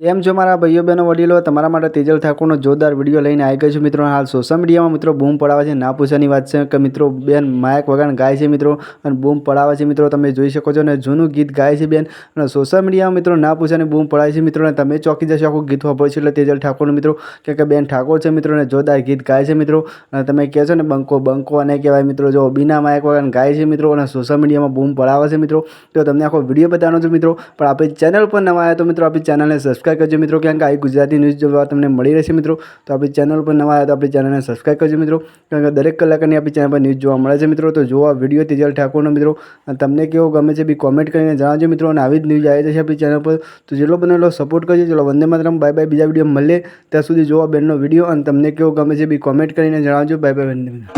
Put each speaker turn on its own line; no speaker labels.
કેમ જો મારા ભાઈઓ બહેનો વડીલો, તમારા માટે તેજલ ઠાકોરનો જોરદાર વીડિયો લઈને આવી ગયો છું મિત્રો. હાલ સોશિયલ મીડિયામાં મિત્રો બૂમ પડાવે છે. ના પૂછવાની વાત છે કે મિત્રો બેન માયક વગાડ ગાય છે મિત્રો અને બૂમ પડાવે છે મિત્રો. તમે જોઈ શકો છો અને જૂનું ગીત ગાય છે બેન. અને સોશિયલ મીડિયામાં મિત્રો ના પૂછવાની બૂમ પડાય છે મિત્રો. અને તમે ચોકી જશો આખું ગીત વાપરો છો એટલે તેજલ ઠાકોરનું મિત્રો કે બેન ઠાકોર છે મિત્રો અને જોરદાર ગીત ગાય છે મિત્રો. અને તમે કહે છો ને બંકો બંકો અને કહેવાય મિત્રો. જો બીના માયક વગાડ ગાય છે મિત્રો અને સોશિયલ મીડિયામાં બૂમ પડાવે છે મિત્રો. તો તમને આખો વીડિયો બતાવવાનો છે મિત્રો. પણ આપણી ચેનલ પર નવા આવ્યા તો મિત્રો આપણી ચેનલને સબસ્ક્રાઈબ કરજો મિત્રો, કારણ કે આવી ગુજરાતી ન્યૂઝ જોવા તમને મળી રહેશે મિત્રો. તો આપણી ચેનલ પર નવા આવ્યા તો આપણી ચેનલને સબસ્ક્રાઈબ કરજો મિત્રો. કારણ કે દરેક કલાકની આપણી ચેનલ પર ન્યૂઝ જોવા મળે છે મિત્રો. તો જોવા વીડિયો તેજલ ઠાકોરનો મિત્રો. તમને કેવો ગમે છે બી કોમેન્ટ કરીને જણાવજો મિત્રો. અને આવી જ ન્યૂઝ આવી જશે આપણી ચેનલ પર. તો જેટલો બને એટલો સપોર્ટ કરજો. ચલો વંદે માતરમ બાય બાય બીજા વીડિયો મળે ત્યાં સુધી જોવા બેનનો વીડિયો અને તમને કેવો ગમે છે બી કોમેન્ટ કરીને જણાવજો. બાય બાય વંદે